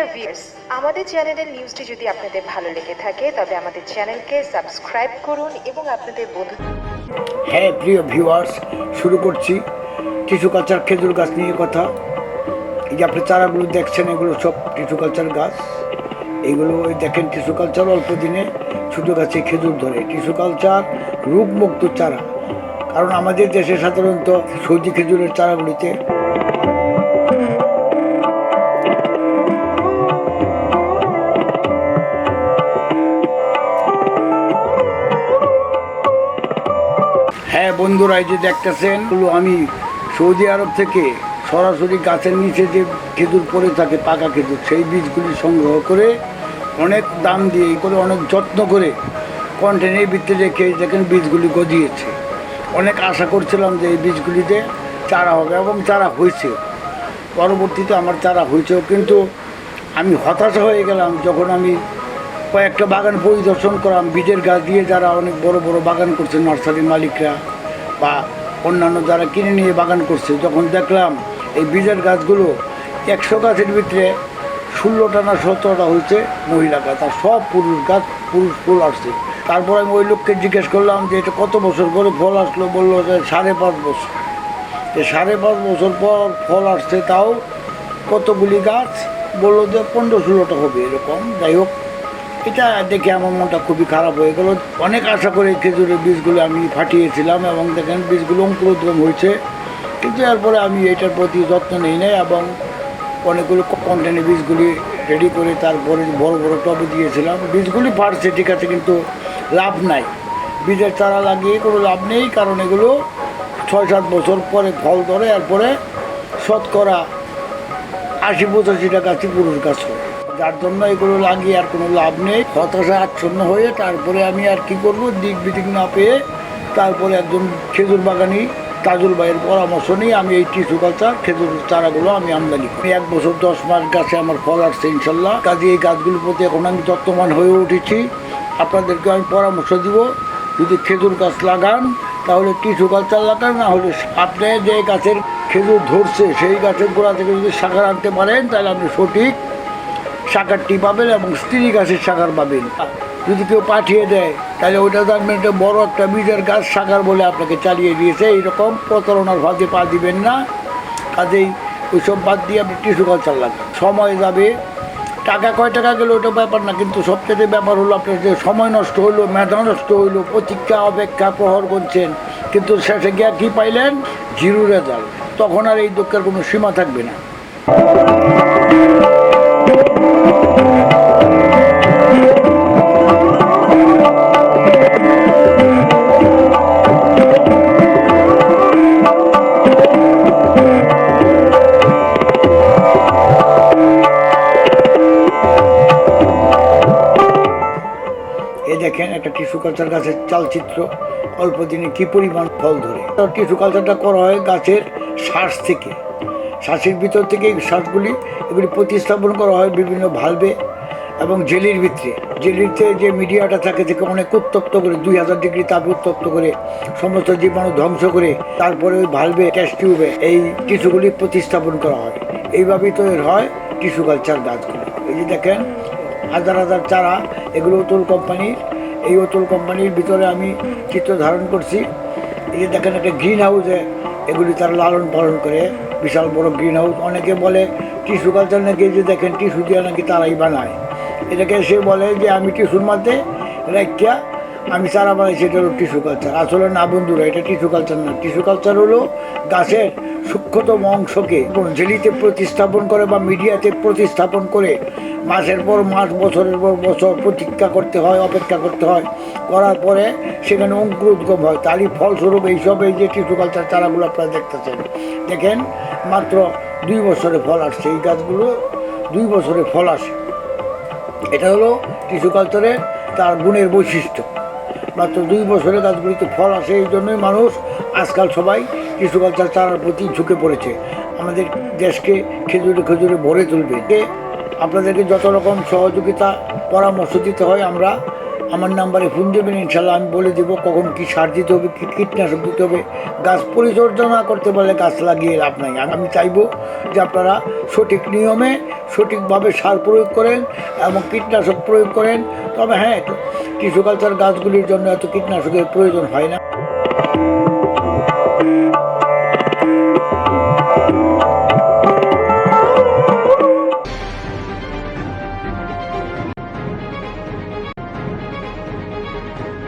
Dear viewers আমাদের চ্যানেলের নিউজটি যদি আপনাদের ভালো লেগে থাকে, তবে আমাদের চ্যানেলকে সাবস্ক্রাইব করুন এবং আপনাদের বন্ধু হ্যাঁ প্রিয় ভিউয়ার্স শুরু করছি। টিস্যু কালচার খেজুর গাছ নিয়ে কথা। এই যে আপনি চারাগুলো দেখছেন, এগুলো সব টিস্যু কালচার গাছ। এগুলো দেখেন টিস্যু কালচার অল্প দিনে ছোটো গাছে খেজুর ধরে। টিস্যু কালচার রোগমুক্ত চারা। কারণ আমাদের দেশে সাধারণত সবজি খেজুরের চারাগুলিতে হ্যাঁ বন্ধুরা, এই যে দেখতেছেন আমি সৌদি আরব থেকে সরাসরি গাছের নিচে যে খেজুর পড়ে থাকে, পাকা খেজুর, সেই বীজগুলি সংগ্রহ করে অনেক দাম দিয়ে করে অনেক যত্ন করে কন্টেনের ভিতরে রেখে দেখেন বীজগুলি গজিয়েছে। অনেক আশা করছিলাম যে এই বীজগুলিতে চারা হবে এবং চারা হয়েছে। পরবর্তীতে আমার চারা হয়েছেও, কিন্তু আমি হতাশা হয়ে গেলাম যখন আমি কয়েকটা বাগান পরিদর্শন করলাম বীজের গাছ দিয়ে যারা অনেক বড় বড় বাগান করছে, নার্সারির মালিকরা বা অন্যান্য যারা কিনে নিয়ে বাগান করছে, যখন দেখলাম এই বীজের গাছগুলো একশো গাছের ভিতরে ষোলোটা না সতেরোটা হচ্ছে মহিলা গাছ, আর সব পুরুষ গাছ, পুরুষ ফুল আসছে। তারপর আমি ওই লোককে জিজ্ঞেস করলাম যে, এটা কত বছর পরে ফল আসলো? বলল যে, সাড়ে পাঁচ বছর। যে সাড়ে পাঁচ বছর পর ফল আসছে তাও কতগুলি গাছ? বলল যে, পনেরো ষোলোটা হবে, এরকম। যাই হোক এটা দেখে আমার মনটা খুবই খারাপ হয়ে গেল। অনেক আশা করে খেজুরের বীজগুলো আমি ফাটিয়েছিলাম এবং দেখেন বীজগুলো অঙ্কুরোদ্গম হয়েছে। কিন্তু এরপরে আমি এটার প্রতি যত্ন নেই নাই এবং অনেকগুলো কন্টেনের বীজগুলি রেডি করে তারপরে বড় বড় টবে দিয়েছিলাম। বীজগুলি ফাটছে, ঠিক আছে, কিন্তু লাভ নাই। বীজের চারা লাগিয়ে কোনো লাভ নেই, কারণ এগুলো ছয় সাত বছর পরে ফল ধরে, এরপরে শতকরা আশি পঁচাশি টাকা পুরুষ গাছ যার জন্য এগুলো লাগিয়ে আর কোনো লাভ নেই। হতাশা আচ্ছন্ন হয়ে তারপরে আমি আর কি করব? দিক বিদিক না পেয়ে তারপরে একজন খেজুর বাগানি তাজুল ভাইয়ের পরামর্শ নিয়ে আমি এই টিস্যু কালচার, খেজুর চারাগুলো আমি আমদানি করি। এক বছর দশ মাস গাছে আমার ফল আসছে ইনশাল্লাহ। কাজে এই গাছগুলোর প্রতি এখন আমি যত্নবান হয়ে উঠেছি। আপনাদেরকে আমি পরামর্শ দিব, যদি খেজুর গাছ লাগান, তাহলে টিস্যু কালচার লাগান, না হলে আপনি যে গাছের খেজুর ধরছে, সেই গাছের গোড়া থেকে যদি শাখার আনতে পারেন, তাহলে আপনি সঠিক শাখারটি পাবেন এবং স্ত্রী গাছের শাখার পাবেন। যদি কেউ পাঠিয়ে দেয়, তাহলে ওইটা জানবেন একটা বড় একটা বীজের গাছ শাখার বলে আপনাকে চালিয়ে দিয়েছে। এইরকম প্রতারণার ফাঁদে পা দিবেন না। কাজেই ওইসব বাদ দিয়ে আপনি টিস্যু কালচার লাগান। সময় যাবে। টাকা কয় টাকা গেলে ওটা ব্যাপার না, কিন্তু সবচেয়ে ব্যাপার হলো আপনার যে সময় নষ্ট হলো, মেধা নষ্ট হইল প্রতীক্ষা, অপেক্ষা, প্রহর করছেন কিন্তু শেষে গিয়ে কী পাইলেন? Zero result. তখন আর এই দুঃখের কোনো সীমা থাকবে না। এ দেখেন একটা টিস্যু কালচার গাছের চালচিত্র। অল্প দিনে কী পরিমাণ ফল ধরে? টিস্যু কালচারটা করা হয় গাছের শ্বাস থেকে। শ্বাসের ভিতর থেকে এই শ্বাসগুলি, এগুলি প্রতিস্থাপন করা হয় বিভিন্ন ভালবে এবং জেলির ভিতরে। জেলিতে যে মিডিয়াটা থাকে থেকে অনেক উত্তপ্ত করে, দুই হাজার ডিগ্রি তাপ উত্তপ্ত করে, সমস্ত জীবাণু ধ্বংস করে, তারপরে ওই ভালবে টেস্ট টিউবে এই টিস্যুগুলি প্রতিস্থাপন করা হয়। এইভাবেই তৈরি হয় টিস্যু কালচার গাছগুলি। এই যে দেখেন হাজার হাজার চারা, এগুলো অতুল কোম্পানির এই অতুল কোম্পানির ভিতরে আমি চিত্র ধারণ করছি। এই যে দেখেন একটা গ্রিন হাউসে এগুলি তারা লালন পালন করে, বিশাল বড় গ্রিন হাউস অনেকে বলে টিস্যু কালচার নাকি যে দেখেন টিস্যু দিয়ে নাকি তারাই বানায়। এটাকে সে বলে যে, আমি টিস্যুর মধ্যে রাখিয়া আমি চারা বানাইছি এটা হলো টিস্যু কালচার আসলে না বন্ধুরা, এটা টিস্যু কালচার না। টিস্যু কালচার হলো গাছের সূক্ষ্মতম অংশকে ঝেলিতে প্রতিস্থাপন করে বা মিডিয়াতে প্রতিস্থাপন করে মাসের পর মাস, বছরের পর বছর প্রতীক্ষা করতে হয়, অপেক্ষা করতে হয়। করার পরে সেখানে অঙ্কুরোদ্গম হয়। তারই ফলস্বরূপ এইসব এই যে টিস্যু কালচার চারাগুলো আপনারা দেখতেছেন। দেখেন মাত্র দুই বছরে ফল আসছে। এই গাছগুলো দুই বছরে ফল আসে। এটা হলো টিস্যু কালচারের তার গুণের বৈশিষ্ট্য। মাত্র দুই বছরে গাছগুলিতে ফল আসে, এই জন্যই মানুষ আজকাল সবাই কৃষিকালচার কালচার চারার প্রতি ঝুঁকে পড়েছে। আমাদের দেশকে খেজুরে খেজুরে ভরে তুলবে। আপনাদেরকে যত রকম সহযোগিতা, পরামর্শ দিতে হয় আমরা আমার নাম্বারে ফোন দেবেন, ইনশাল্লাহ আমি বলে দেবো কখন কি সার দিতে হবে, কী কীটনাশক দিতে হবে। গাছ পরিচর্যা না করতে পারলে গাছ লাগিয়ে লাভ নাই। আমি চাইব যে আপনারা সঠিক নিয়মে, সঠিকভাবে সার প্রয়োগ করেন এবং কীটনাশক প্রয়োগ করেন। তবে হ্যাঁ টিস্যু কালচার গাছগুলির জন্য এত কীটনাশকের প্রয়োজন হয় না।